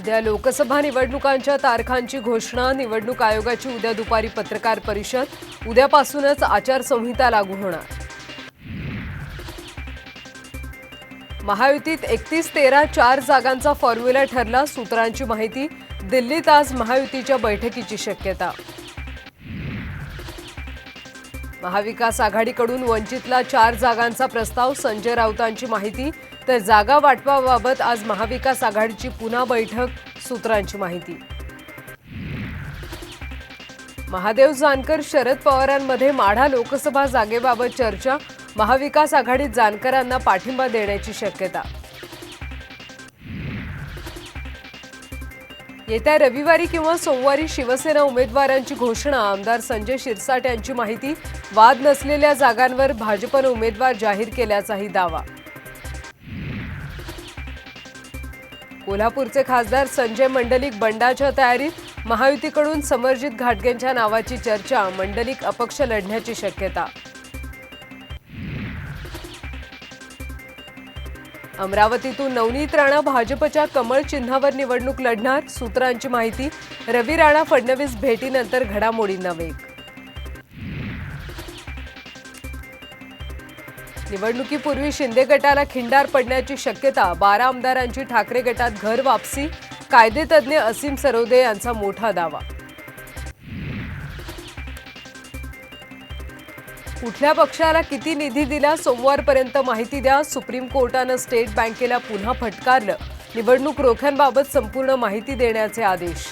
उद्या लोकसभा निवडणुकांच्या तारखांची घोषणा निवडणूक आयोगाची उद्या दुपारी पत्रकार परिषद उद्यापासूनच आचारसंहिता लागू होणार. महायुतीत एकतीस तेरा चार जागांचा फॉर्म्युला ठरला सूत्रांची माहिती दिल्लीत आज महायुतीच्या बैठकीची शक्यता. महाविकास आघाडीकडून वंचितला चार जागांचा प्रस्ताव संजय राऊतांची माहिती. तर जागा वाटपाबाबत आज महाविकास आघाडीची पुन्हा बैठक सूत्रांची माहिती. महादेव जानकर शरद पवारांमध्ये माढा लोकसभा जागेबाबत चर्चा. महाविकास आघाडीत जानकरांना पाठिंबा देण्याची शक्यता. येत्या रविवारी किंवा सोमवारी शिवसेना उमेदवारांची घोषणा आमदार संजय शिरसाट यांची माहिती वाद नसलेल्या जागांवर भाजपनं उमेदवार जाहीर केल्याचाही दावा. कोल्हापूरचे खासदार संजय मंडलिक बंडाच्या तयारीत महायुतीकडून समरजित घाटगेंच्या नावाची चर्चा मंडलिक अपक्ष लढण्याची शक्यता अमरावतीतून नवनीत राणा भाजपच्या कमळ चिन्हावर निवडणूक लढणार सूत्रांची माहिती. रवी राणा फडणवीस भेटीनंतर घडामोडींना वेग. निवडणुकीपूर्वी शिंदे गटाला खिंडार पडण्याची शक्यता बारा आमदारांची ठाकरे गटात घर वापसी कायदेतज्ञ असीम सरोदे यांचा मोठा दावा. कुठल्या पक्षाला किती निधी दिला सोमवारपर्यंत माहिती द्या. सुप्रीम कोर्टानं स्टेट बँकेला पुन्हा फटकारलं. निवडणूक रोख्यांबाबत संपूर्ण माहिती देण्याचे आदेश.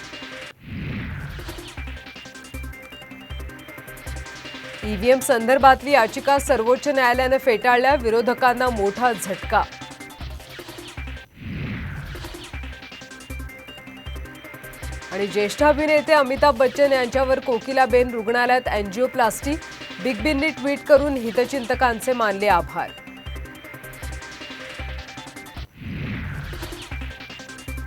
ईव्हीएम संदर्भातली याचिका सर्वोच्च न्यायालयानं फेटाळल्या. विरोधकांना मोठा झटका. आणि ज्येष्ठ अभिनेते अमिताभ बच्चन यांच्यावर कोकिलाबेन रुग्णालयात अँजिओप्लास्टी बिग बींनी ट्विट करून हितचिंतकांचे मानले आभार.